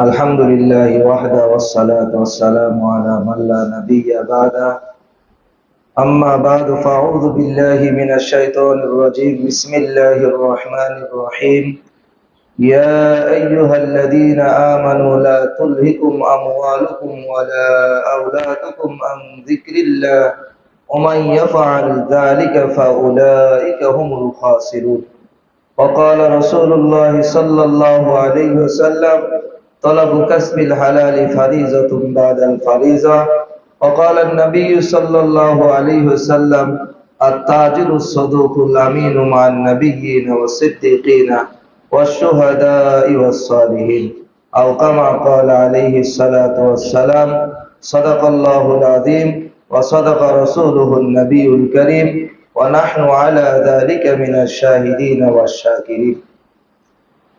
الحمد لله وحده والصلاة والسلام على من لا نبي بعده. أما بعد فأعوذ بالله من الشيطان الرجيم. بسم الله الرحمن الرحيم. يا أيها الذين آمنوا لا تلهكم أموالكم ولا أولادكم عن ذكر الله. ومن يفعل ذلك فأولئك هم الخاسرون. وقال رسول الله صلى الله عليه وسلم طلب كسب الحلال فريضة بعد الفريضة. وقال النبي صلى الله عليه وسلم التاجر الصدوق الأمين مع النبيين والصديقين والشهداء والصالحين. أو كما قال عليه الصلاة والسلام صدق الله العظيم وصدق رسوله النبي الكريم. ونحن على ذلك من الشاهدين والشاكرين.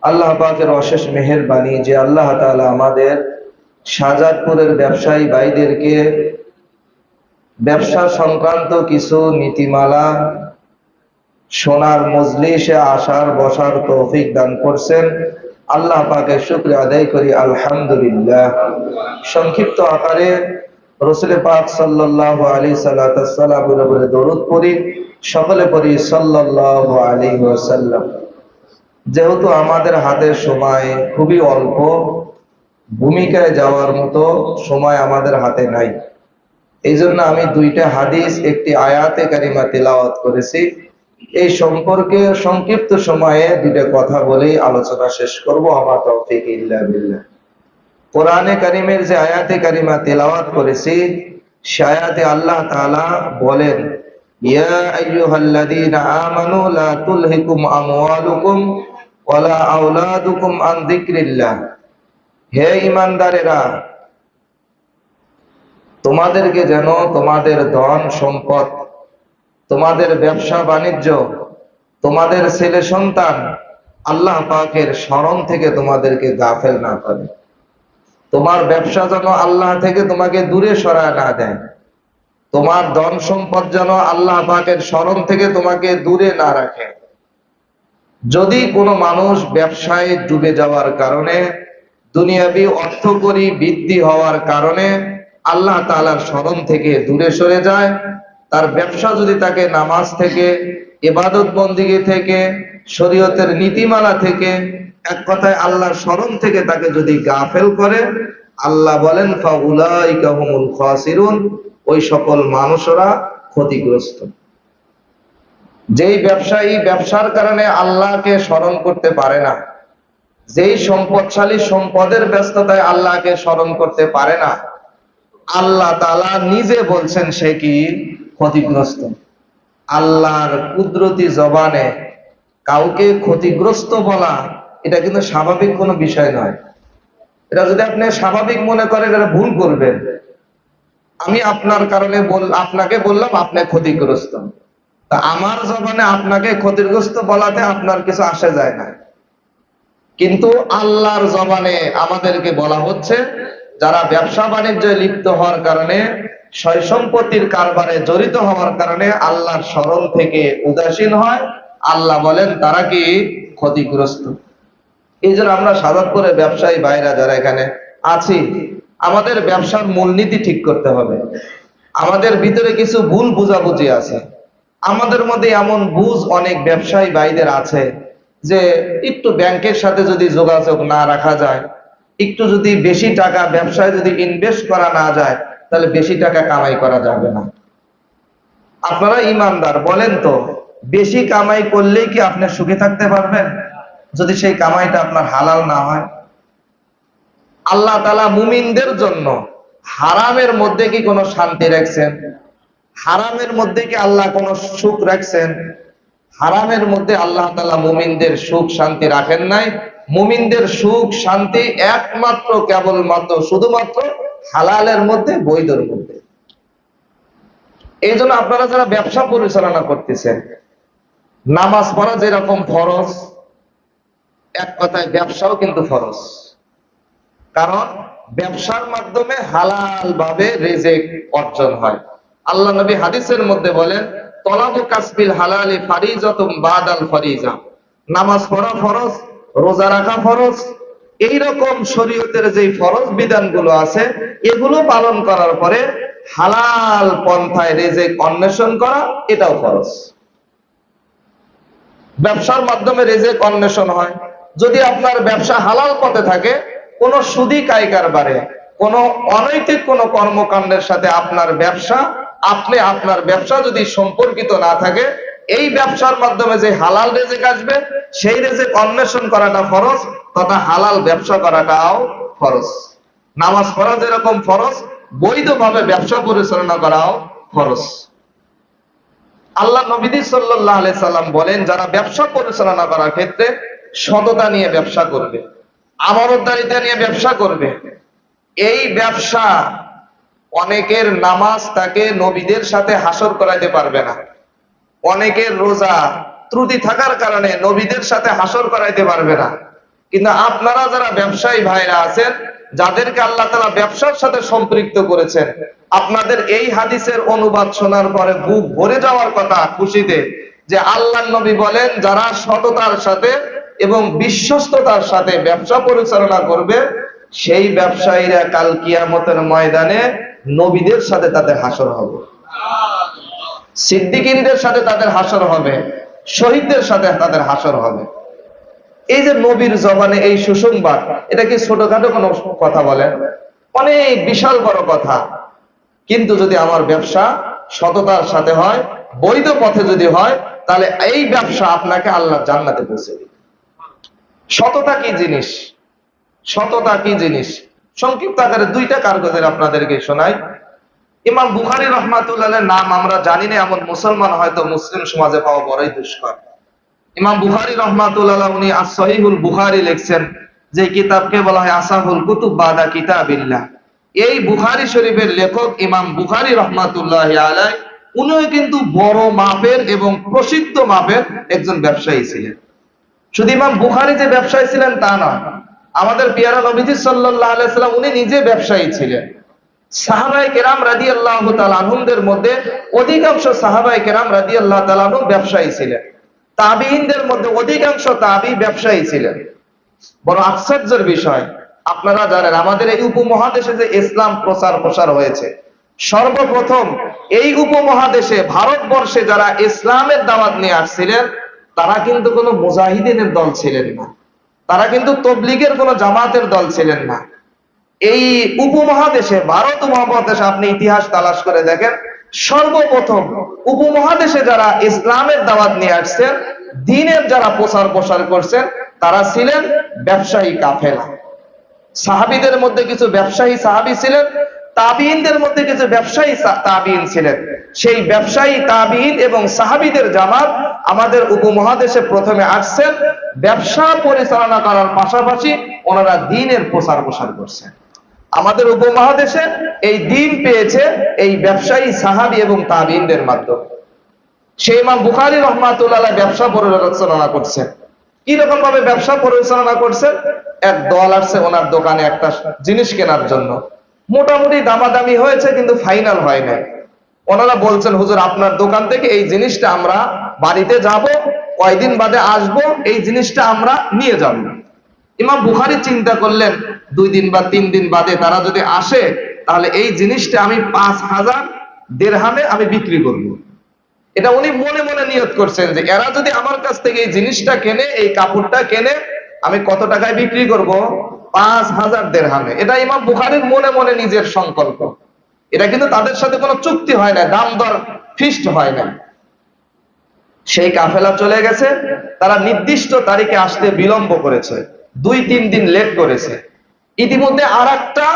আল্লাহ পাকের অশেষ মেহেরবানি যে আল্লাহ তাআলা আমাদের শাহজাদপুরের ব্যবসায়ী ভাইদেরকে ব্যবসা সংক্রান্ত কিছু নীতিমালা, সোনার মজলিসে আসার, বসার তৌফিক দান করছেন। আল্লাহ পাকে শুক্র আদায় করি, আলহামদুলিল্লাহ। সংক্ষিপ্ত আকারে রসুল পাক সাল্লাল্লাহু আলাইহি সাল্লামের উপরে দরুদ পড়ি, সকলে পড়ি সাল্লাল্লাহু আলাইহি ওয়াসাল্লাম। যেহেতু আমাদের হাতের সময় খুবই অল্প, ভূমিকায় যাওয়ার মতো সময় আমাদের হাতে নাই। এই জন্য আমি দুইটা হাদিস, একটি আয়াতে কারিমা তেলাওয়াত করেছি। এই সম্পর্কে সংক্ষিপ্ত সময়ে দুইটা কথা বলেই আলোচনা শেষ করব। আমার তৌফিক ইল্লা বিল্লাহ। কোরআনে কারিমের যে আয়াতে কারিমা তেলাওয়াত করেছি, সে আয়াতে আল্লাহ তাআলা বলেন, ইয়া আইয়ুহাল্লাযীনা আমানু লা তুলহিকুম আমওয়ালুকুম ওয়ালা আওলাদুকুম আন যিকরিল্লাহ। হে ঈমানদারেরা তোমাদেরকে যেন তোমাদের ধন সম্পদ, তোমাদের ব্যবসা বাণিজ্য, তোমাদের ছেলে সন্তান আল্লাহ পাকের স্মরণ থেকে তোমাদেরকে গাফেল না করে। তোমার ব্যবসা যেন আল্লাহ থেকে তোমাকে দূরে সরায় না দেয়। তোমার ধন সম্পদ যেন আল্লাহ পাকের স্মরণ থেকে তোমাকে দূরে না রাখে। যদি কোনো মানুষ ব্যবসায় ডুবে যাওয়ার কারণে, দুনিয়াবি অর্থকরী বৃদ্ধি হওয়ার কারণে আল্লাহ তালার স্মরণ থেকে দূরে সরে যায়, তার ব্যবসা যদি তাকে নামাজ থেকে এবাদত বন্দিগি থেকে, শরীয়তের নীতিমালা থেকে, এক কথায় আল্লাহর স্মরণ থেকে তাকে যদি গাফেল করে, আল্লাহ বলেন, ফাউলাইকা হুমুল খাসিরুন ওই সকল মানুষরা ক্ষতিগ্রস্ত। যেই ব্যবসায়ী ব্যবসার কারণে আল্লাহকে স্মরণ করতে পারে না, যেই সম্পদশালী সম্পদের ব্যস্ততায় আল্লাহকে স্মরণ করতে পারে না, আল্লাহ তাআলা নিজে বলছেন সে কি? ক্ষতিগ্রস্ত। আল্লাহর কুদরতি জবানে কাউকে ক্ষতিগ্রস্ত বলা, এটা কিন্তু স্বাভাবিক কোনো বিষয় নয়। এটা যদি আপনি স্বাভাবিক মনে করেন, এটা ভুল করবেন। আমি আপনার কারণে আপনাকে বললাম, আপনি ক্ষতিগ্রস্ত। আমার জবানে আপনাকে ক্ষতিগ্রস্ত বলাতে আপনার কিছু আসে যায় না। কিন্তু আল্লাহর জবানে আমাদেরকে বলা হচ্ছে, যারা ব্যবসা বাণিজ্যে লিপ্ত হওয়ার কারণে, সয় সম্পত্তির কারবারে জড়িত হওয়ার কারণে আল্লাহর স্মরণ থেকে উদাসীন হয়। আল্লাহ বলেন, তারা কি ক্ষতিগ্রস্ত? এই জন্য আমরা সাধারণ করে ব্যবসায়ী বাইরা যারা এখানে আছি, আমাদের ব্যবসার মূলনীতি ঠিক করতে হবে। আমাদের ভিতরে কিছু ভুল বুঝাবুঝি আছে। আমাদের মধ্যে এমন বুঝ অনেক ব্যবসায়ী ভাইদের আছে যে একটু ব্যাংকের সাথে যদি যোগাযোগ না রাখা যায়, একটু যদি বেশি টাকা ব্যবসায় যদি ইনভেস্ট করা না যায়, তাহলে বেশি টাকা কামাই করা যাবে না। আপনারা ইমানদার, বলেন তো, বেশি কামাই করলেই কি আপনি সুখে থাকতে পারবেন? যদি সেই কামাইটা আপনার হালাল না হয়। আল্লাহ তালা মুমিনদের জন্য হারামের মধ্যে কি কোনো শান্তি রাখছেন? হারামের মধ্যে কি আল্লাহ কোনো সুখ রাখছেন? হারামের মধ্যে আল্লাহ তালা মুমিনদের সুখ, শান্তি রাখেন নাই। মুমিনদের সুখ, শান্তি একমাত্র কেবলমাত্র, শুধুমাত্র হালালের মধ্যে, বৈধর মধ্যে। এই জন্য আপনারা যারা ব্যবসা পরিচালনা করতেছেন, নামাজ পড়া যেরকম ফরজ, এক কথায় ব্যবসাও কিন্তু ফরজ। কারণ ব্যবসার মাধ্যমে হালাল ভাবে রেজেক অর্জন হয়। আল্লাহ নবী হাদিসের মধ্যে বলেন, তলাবু কাসবিল হালালি ফারিজাতুম বাদাল ফারিজা। নামাজ পড়া ফরজ, রোজা রাখা ফরজ এই রকম শরীয়তের যে ফরজ বিধানগুলো আছে, এগুলো পালন করার পরে হালাল পন্থায় রেজেক অন্বেষণ করা, এটাও ফরজ। ব্যবসার মাধ্যমে রেজেক অন্বেষণ হয়। যদি আপনার ব্যবসা হালাল পথে থাকে, কোন সুদি কায়কার বারে, কোন অনৈতিক কোন কর্মকাণ্ডের সাথে আপনার ব্যবসা আপনি আপনার ব্যবসা যদি সম্পর্কিত না থাকে, এই ব্যবসার মাধ্যমে যে হালাল রেজেক আসবে, সেই রেজেক অন্বেষণ করাটা ফরজ তথা হালাল ব্যবসা করাটাও ফরজ। নামাজ পড়া যেরকম ফরজ, বৈধভাবে ব্যবসা পরিচালনা করাও ফরজ। আল্লাহ নবীদি সাল্লাহ সাল্লাম বলেন, যারা ব্যবসা পরিচালনা করার ক্ষেত্রে সততা নিয়ে ব্যবসা করবে, আমানতদারিতা নিয়ে ব্যবসা করবে, এই ব্যবসা অনেকের নামাজ তাকে নবীদের সাথে হাসর করাইতে পারবে না। অনেকের রোজা ত্রুটি থাকার কারণে নবীদের সাথে হাসর করাইতে পারবে না। কিন্তু আপনারা যারা ব্যবসায়ী ভাইরা আছেন, যাদেরকে আল্লাহ তালা ব্যবসার সাথে সম্পৃক্ত করেছেন, আপনাদের এই হাদিসের অনুবাদ শোনার পরে বুক ভরে যাওয়ার কথা খুশিতে যে আল্লাহ নবী বলেন, যারা সততার সাথে এবং বিশ্বস্ততার সাথে ব্যবসা পরিচালনা করবে, সেই ব্যবসায়ীরা কাল কিয়ামতের ময়দানে নবীদের সাথে তাদের হাসর হবে। সিদ্দিকিনদের সাথে তাদের হাসর হবে। শহীদদের সাথে তাদের হাসর হবে। এই যে নবীর জবানে এই সুসংবাদ, এটা কি ছোটখাটো কোনো কথা বলেন? অনেক বিশাল বড় কথা। কিন্তু যদি আমার ব্যবসা সততার সাথে হয়, বৈধ পথে যদি হয়, তাহলে এই ব্যবসা আপনাকে আল্লাহ জান্নাতে পৌঁছে দিবে। সততা কি জিনিস? সততা কি জিনিস? সংক্ষিপ্ত আকারে দুইটা কারগজের আপনাদেরকে শোনাই। ইমাম বুখারি রহমাতুল্লাহ নাম আমরা জানি না, এমন মুসলমান হয়তো মুসলিম সমাজে পাওয়া বড়ই দুষ্কর। ইমাম বুখারি রহমাতুল্লাহ উনি আসহিহুল বুখারি লিখছেন, যে কিতাবকে বলা হয় আসাহুল কুতুব বাদা কিতাবিল্লাহ। এই বুখারি শরীফের লেখক ইমাম বুখারি রহমাতুল্লাহ আলাই উনিও কিন্তু বড় মাপের এবং প্রসিদ্ধ মাপের একজন ব্যবসায়ী ছিলেন। শুধু ইমাম বুখারি যে ব্যবসায়ী ছিলেন তা নয় আমাদের পিয়ারা নবীজি সাল্লাহ আলাইসাল্লাম উনি নিজে ব্যবসায়ী ছিলেন। সাহাবাই কেরাম রাদি আল্লাহ আনহুমদের মধ্যে অধিকাংশ সাহাবাই কেরাম রাদি আল্লাহ তালানু ব্যবসায়ী ছিলেন। তাবিনদের মধ্যে অধিকাংশ তাবি ব্যবসায়ী ছিলেন। বড় আশ্চর্যের বিষয়, আপনারা জানেন আমাদের এই উপমহাদেশে যে ইসলাম প্রচার প্রসার হয়েছে, সর্বপ্রথম এই উপমহাদেশে ভারতবর্ষে যারা ইসলামের দাওয়াত নিয়ে আসছিলেন, তারা কিন্তু কোনো মুজাহিদিনের দল ছিলেন না। তারা কিন্তু তবলিগের কোনো জামাতের দল ছিলেন না। এই উপমহাদেশে, ভারত মহাদেশে আপনি ইতিহাস তালাশ করে দেখেন, সর্বপ্রথম উপমহাদেশে যারা ইসলামের দাওয়াত নিয়ে আসছেন, দিনের যারা প্রচার প্রসার করছেন, তারা ছিলেন ব্যবসায়ী কাফেলা। সাহাবিদের মধ্যে কিছু ব্যবসায়ী সাহাবি ছিলেন তাবিনদের মধ্যে কিছু ব্যবসায়ী তাবিন ছিলেন। সেই ব্যবসায়ী তাবিন এবং সাহাবিদের জামাত আমাদের উপমহাদেশে প্রথমে আসছেন, ব্যবসা পরিচালনা করার পাশাপাশি ওনারা দিনের প্রচার প্রসার করছেন। আমাদের উপমহাদেশে এই দিন পেয়েছে এই ব্যবসায়ী, সাহাবি এবং তাবিনদের মাধ্যমে। সেই ইমাম বুখারি রহমাতুল্লাহ ব্যবসা পরিচালনা করছেন। কি রকম ভাবে ব্যবসা পরিচালনা করছেন? এক দল আসছে ওনার দোকানে একটা জিনিস কেনার জন্য। মোটামুটি দামাদামি হয়েছে, কিন্তু ফাইনাল হয় নাই। ওনারা বলছেন, হুজুর, আপনার দোকান থেকে এই জিনিসটা আমরা বাড়িতে যাব, কয়দিন বাদে আসব, এই জিনিসটা আমরা নিয়ে যাব। ইমাম বুখারি চিন্তা করলেন, দুই দিন বা তিন দিন বাদে তারা যদি আসে, তাহলে এই জিনিসটা আমি পাঁচ হাজার দেড়হামে আমি বিক্রি করব। এটা উনি মনে মনে নিয়ত করছেন যে, এরা যদি আমার কাছ থেকে এই জিনিসটা কেনে, এই কাপড়টা কেনে, আমি কত টাকায় বিক্রি করব? পাঁচ হাজার দেড়হামে। এটা ইমাম বুখারির মনে মনে নিজের সংকল্প। এটা কিন্তু তাদের সাথে কোনো চুক্তি হয় না, দাম দর ফিক্সড হয় না। সেই কাফেলা চলে গেছে, তারা নির্দিষ্ট তারিখে আসতে বিলম্ব করেছে দুই তিন দিন লেট করেছে। ইতিমধ্যে আর একটা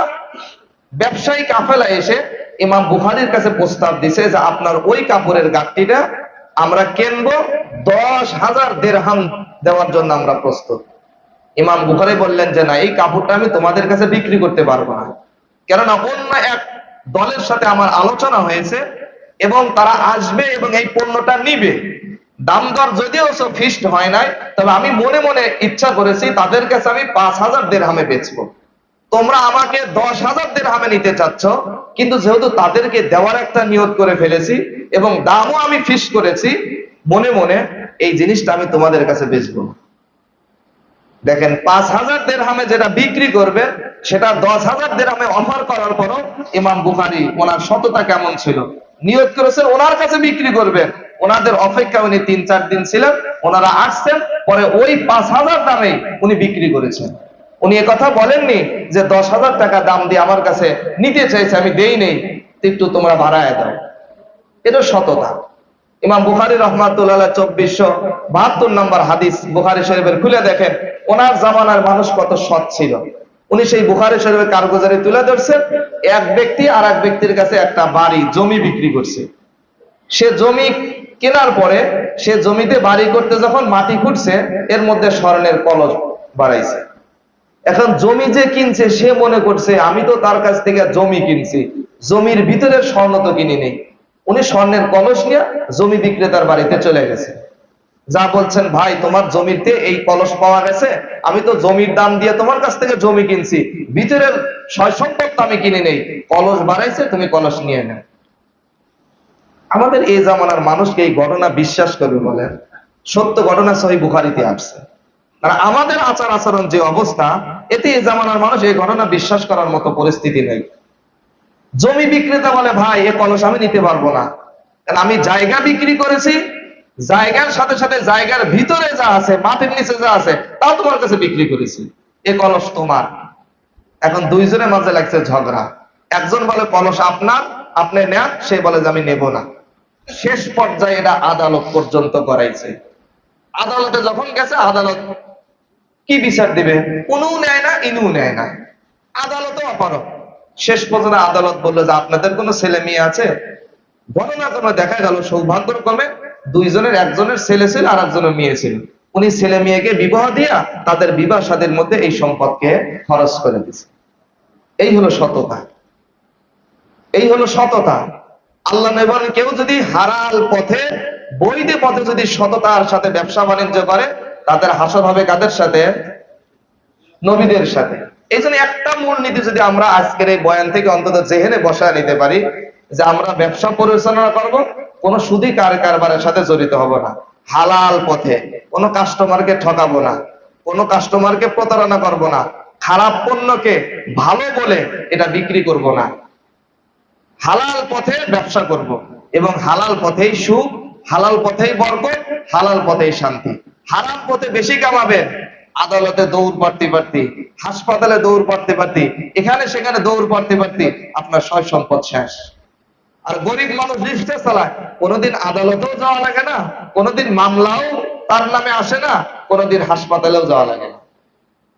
ব্যবসায়ী কাফেলা এসে ইমাম বুখারির কাছে প্রস্তাব দিছে যে আপনার ওই কাপড়ের গাঠটিটা আমরা কিনবো, দশ হাজার দেড়হাম দেওয়ার জন্য আমরা প্রস্তুত। ইমাম বুখারি বললেন যে, না, এই কাপড়টা আমি তোমাদের কাছে বিক্রি করতে পারব না। কেননা অন্য এক দলের সাথে আমার আলোচনা হয়েছে এবং তারা আসবে এবং এই পণ্যটা নিবে। দাম দর যদিও ফিক্সড হয় নাই, তবে আমি মনে মনে ইচ্ছা করেছি তাদের কাছে আমি পাঁচ হাজার দেড়হামে বেচবো। তোমরা আমাকে দশ হাজার দেড়হামে নিতে চাচ্ছ, কিন্তু যেহেতু তাদেরকে দেওয়ার একটা নিয়ত করে ফেলেছি এবং দামও আমি ফিক্স করেছি, মনে মনে এই জিনিসটা আমি তোমাদের কাছে বেচবো দেখেন পাঁচ হাজার দেড়হামে যেটা বিক্রি করবে, সেটা দশ হাজার দেড়হামে অফার করার পরও ইমাম বুখারি ওনার সততা কেমন ছিল? নিয়োগ করেছেন ওনার কাছে বিক্রি করবেন ওনাদের অপেক্ষা উনি তিন, চার দিন ছিলেন, ওনারা আসছেন, পরে ওই পাঁচ হাজার দামে উনি বিক্রি করেছেন। উনি কথা বলেননি যে দশ হাজার টাকা দাম দিয়ে আমার কাছে নিতে চাইছে, আমি দেই নেই, একটু তোমরা ভাড়ায় দাও। এটা সততা। ইমাম বুখারি রহমাতুল্লাহ চব্বিশশো বাহাত্তর নম্বর হাদিস বুখারি শরীফের খুলে দেখেন, ওনার জামানার মানুষ কত সৎ ছিল। উনি সেই বুখারি শরীফের কারগুজারি তুলে ধরছেন এক ব্যক্তি আর এক ব্যক্তির কাছে একটা বাড়ি, জমি বিক্রি করছে। সে জমি কেনার পরে সে জমিতে বাড়ি করতে যখন মাটি খুঁটছে এর মধ্যে স্বর্ণের কলস বাড়াইছে। এখন জমি যে কিনছে, সে মনে করছে, আমি তো তার কাছ থেকে জমি কিনছি, জমির ভিতরে স্বর্ণ তো কিনি নেই। উনি স্বর্ণের কলস নিয়ে জমি বিক্রেতার বাড়িতে চলে গেছে। যা বলছেন, ভাই, তোমার জমিতে এই কলস পাওয়া গেছে। আমি তো জমির দাম দিয়ে তোমার কাছ থেকে জমি কিনছি। ভিতরের সয় সম্পদ আমি কিনে নেই। কলস বাড়াইছে, তুমি কলস নিয়ে নেও। আমাদের এই জামানার মানুষকে এই ঘটনা বিশ্বাস করবে বলেন সত্য ঘটনা সহি বুখারিতে আসছে। কারণ আমাদের আচার আচরণ যে অবস্থা, এতে এই জামানার মানুষ এই ঘটনা বিশ্বাস করার মতো পরিস্থিতি নেই। জমি বিক্রেতা বলে, ভাই, এ কলস আমি নিতে পারব না। কারণ আমি জায়গা বিক্রি করেছি, জায়গার সাথে সাথে জায়গার ভিতরে যা আছে, মাটির নিচে যা আছে, তাও তোমার কাছে বিক্রি করেছি। এ কলস তোমার। এখন দুইজনের মাঝে লাগছে ঝগড়া। একজন বলে, কলস আপনার, আপনি নেন। সে বলে যে, আমি নেব না। শেষ পর্যায়ে এটা আদালত পর্যন্ত করাইছে আদালতে যখন গেছে, আদালত কি বিচার দিবে? উনু নেয় না ইনু নেয় না। আদালতও অপারক শেষ পর্যন্ত আদালত বলল যে আপনাদের কোনো ছেলে মেয়ে আছে? ঘটনা ক্রমে দেখা গেল সৌভাগ্যক্রমে দুইজনের, একজনের ছেলে ছিল আর একজনের মেয়ে ছিল। উনি ছেলে মেয়েকে বিবাহ দিয়া তাদের বিবাহ সাদের মধ্যে এই সম্পদকে খরচ করে দিছে এই হলো সততা। এই হলো সততা। আল্লাহ নেবেন কেউ যদি হারাল পথে, বৈধ পথে যদি সততার সাথে ব্যবসা বাণিজ্য করে, তাদের হাসর হবে কাদের সাথে? নবীদের সাথে। এই জন্য একটা মূলনীতি যদি আমরা আজকের এই বয়ান থেকে অন্তত জেহেনে বসায় নিতে পারি, যে আমরা ব্যবসা পরিচালনা করব, কোন সুদি কার কারবারের সাথে জড়িত হব না। হালাল পথে। কোনো কাস্টমারকে ঠকাবো না। কোনো কাস্টমারকে প্রতারণা করব না। খারাপ পণ্যকে ভালো বলে এটা বিক্রি করব না। হালাল পথে ব্যবসা করব এবং হালাল পথেই সুখ, হালাল পথেই বরকত, হালাল পথেই শান্তি। হারাম পথে বেশি কামাবেন আদালতে দৌড় পারতে পারতে, হাসপাতালে দৌড় পারতে পারতে, এখানে সেখানে দৌড় পারতে পারতে, আপনার সয় সম্পদ শেষ। আর গরিব মানুষ রিক্সা চালায়। কোনোদিন আদালতেও যাওয়া লাগে না, কোনোদিন মামলাও তার নামে আসে না, কোনোদিন হাসপাতালেও যাওয়া লাগে না।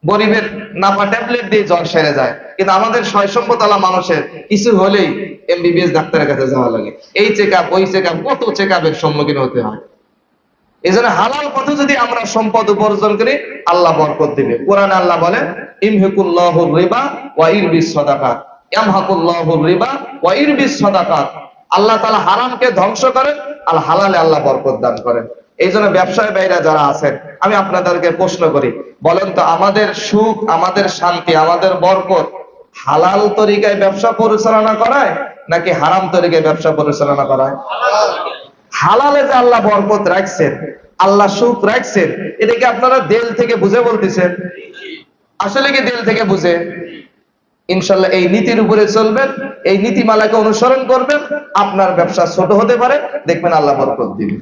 গরিবের নাপা ট্যাবলেট দিয়ে জ্বর সেরে যায়, কিন্তু আমাদের ছয় সম্পদালা মানুষের কিছু হলেই এমবিবিএস ডাক্তারের কাছে যাওয়া লাগে। এই চেক আপ ওই চেক আপ কত চেক আপের সম্মুখীন হতে হয়। এই জন্য হালাল পথে যদি আমরা সম্পদ উপার্জন করি, আল্লাহ বরকত দিবে। কোরআনে আল্লাহ বলে, ইমহিকুল্লাহু রিবা ওয়া ইরবিস সাদাকাত ইয়ামহাকুল্লাহু রিবা ওয়া ইরবিস সাদাকাত আল্লাহ তাআলা হারামকে ধ্বংস করেন, আর হালালে আল্লাহ বরকত দান করেন। এই জন্য ব্যবসায় বাইরা যারা আছেন, আমি আপনাদেরকে প্রশ্ন করি, বলেন তো, আমাদের সুখ, আমাদের শান্তি, আমাদের বরকত হালাল তরিকায় ব্যবসা পরিচালনা করায় নাকি হারাম তরিকায় ব্যবসা পরিচালনা করায়? হালালে যে আল্লাহ বরকত রাখছেন, আল্লাহ সুখ রাখছেন এটাকে আপনারা দেল থেকে বুঝে বলতেছেন? আসলে কি দেল থেকে বুঝে? ইনশাল্লাহ এই নীতির উপরে চলবেন, এই নীতিমালাকে অনুসরণ করবেন, আপনার ব্যবসা ছোট হতে পারে, দেখবেন আল্লাহ বরকত দিবেন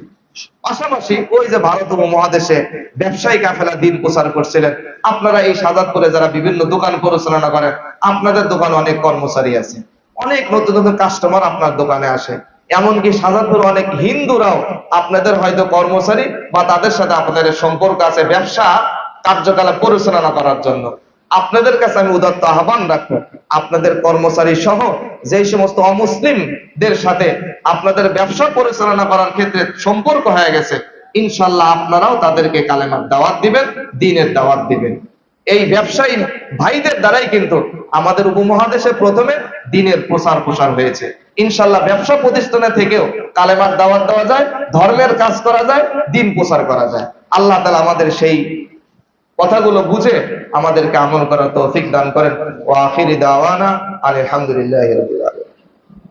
পাশাপাশি ওই যে ভারত উপমহাদেশে ব্যবসায়ী কাফেলা দিন প্রচার করছিলেন, আপনারা এই সাজাদপুরে যারা বিভিন্ন দোকান পরিচালনা করেন, আপনাদের দোকানে অনেক কর্মচারী আছে, অনেক নতুন নতুন কাস্টমার আপনার দোকানে আসে। এমনকি সাজাদপুর অনেক হিন্দুরাও আপনাদের হয়তো কর্মচারী বা তাদের সাথে আপনাদের সম্পর্ক আছে, ব্যবসা, কার্যকলাপ পরিচালনা করার জন্য। আপনাদের কাছে আমি উদাত্ত আহ্বান রাখব, আপনাদের কর্মচারী সহ যে সমস্ত অমুসলিমদের সাথে আপনাদের ব্যবসা পরিচালনা করার ক্ষেত্রে সম্পর্ক হয়ে গেছে, ইনশাল্লাহ আপনারাও তাদেরকে কালেমার দাওয়াত দিবেন, দিনের দাওয়াত দিবেন। এই ব্যবসায়ী ভাইদের দ্বারাই কিন্তু আমাদের উপমহাদেশে প্রথমে দিনের প্রচার প্রসার হয়েছে। ইনশাল্লাহ ব্যবসা প্রতিষ্ঠানে থেকেও কালেমার দাওয়াত দেওয়া যায়, ধর্মের কাজ করা যায়, দিন প্রসার করা যায়। আল্লাহ তালা আমাদের সেই কথাগুলো বুঝে আমাদেরকে আমল করার তৌফিক দান করেন। ও আখিরি দাওয়ানা আলহামদুলিল্লাহ